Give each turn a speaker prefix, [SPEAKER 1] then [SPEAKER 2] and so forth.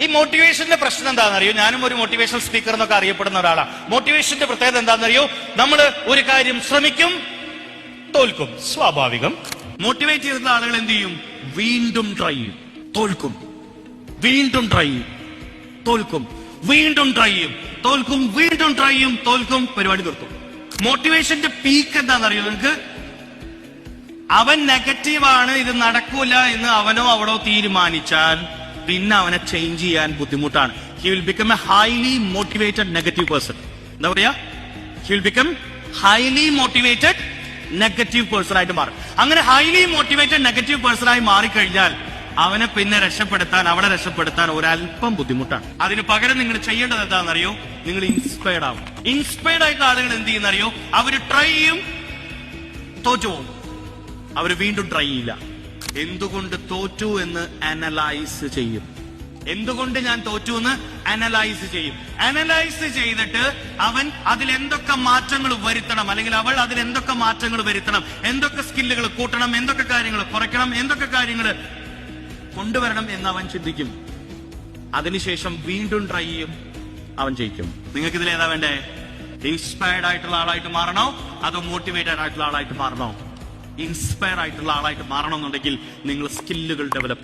[SPEAKER 1] ഈ മോട്ടിവേഷന്റെ പ്രശ്നം എന്താണെന്നറിയോ? ഞാനും ഒരു മോട്ടിവേഷണൽ സ്പീക്കർ എന്നൊക്കെ അറിയപ്പെടുന്ന ഒരാളാണ് മോട്ടിവേഷന്റെ പ്രത്യേകത എന്താണെന്നറിയോ? നമ്മൾ ഒരു കാര്യം ശ്രമിക്കും തോൽക്കും. സ്വാഭാവികം. മോട്ടിവേറ്റ് ചെയ്തിട്ടുള്ള ആളുകൾ എന്ത് ചെയ്യും? വീണ്ടും ട്രൈ ചെയ്യും. തോൽക്കും. വീണ്ടും ട്രൈ ചെയ്യും. തോൽക്കും. വീണ്ടും ട്രൈ ചെയ്യും. തോൽക്കും വീണ്ടും ട്രൈ ചെയ്യും. തോൽക്കും. പരിപാടി നിർത്തും മോട്ടിവേഷന്റെ പീക്ക് എന്താണെന്നറിയോ നിങ്ങൾക്ക്? അവൻ നെഗറ്റീവാണ് ഇത് നടക്കൂല എന്ന് അവനോ അവളോ തീരുമാനിച്ചാൽ പിന്നെ അവനെ ചേഞ്ച് ചെയ്യാൻ ബുദ്ധിമുട്ടാണ്. He will become a highly motivated negative person എന്താ പറയാ? He will become highly motivated negative person ആയിട്ട് മാറും. അങ്ങനെ ഹൈലി മോട്ടിവേറ്റഡ് നെഗറ്റീവ് പേഴ്സൺ ആയി മാറിക്കഴിഞ്ഞാൽ അവനെ പിന്നെ രക്ഷപ്പെടുത്താൻ അവളെ രക്ഷപ്പെടുത്താൻ ഒരല്പം ബുദ്ധിമുട്ടാണ്. അതിന് പകരം നിങ്ങൾ ചെയ്യേണ്ടത് എന്താണെന്നറിയോ? നിങ്ങൾ ഇൻസ്പയർഡ് ആവും. ഇൻസ്പയർഡ് ആയിട്ടുള്ള ആളുകൾ എന്ത് ചെയ്യുന്നറിയോ? അവർ ട്രൈ ചെയ്യും തോറ്റുപോകും. അവർ വീണ്ടും ട്രൈ ചെയ്യില്ല. എന്തുകൊണ്ട് തോറ്റു എന്ന് അനലൈസ് ചെയ്യും? എന്തുകൊണ്ട് ഞാൻ തോറ്റു എന്ന് അനലൈസ് ചെയ്യും? അനലൈസ് ചെയ്തിട്ട് അവൻ അതിൽ എന്തൊക്കെ മാറ്റങ്ങൾ വരുത്തണം? അല്ലെങ്കിൽ അവൾ അതിൽ എന്തൊക്കെ മാറ്റങ്ങൾ വരുത്തണം? എന്തൊക്കെ സ്കില്ലുകൾ കൂട്ടണം? എന്തൊക്കെ കാര്യങ്ങൾ കുറയ്ക്കണം? എന്തൊക്കെ കാര്യങ്ങൾ കൊണ്ടുവരണം എന്ന് അവൻ ചിന്തിക്കും. അതിനുശേഷം വീണ്ടും ട്രൈ ചെയ്യും. അവൻ ജയിക്കും. നിങ്ങൾക്ക് ഇതിൽ ഏതാ വേണ്ടേ? ഇൻസ്പയർഡ് ആയിട്ടുള്ള ആളായിട്ട് മാറണോ? അതോ മോട്ടിവേറ്റഡ് ആയിട്ടുള്ള ആളായിട്ട് മാറണോ? ഇൻസ്പയർ ആയിട്ടുള്ള ആളായിട്ട് മാറണമെന്നുണ്ടെങ്കിൽ നിങ്ങൾ സ്കില്ലുകൾ ഡെവലപ്പ്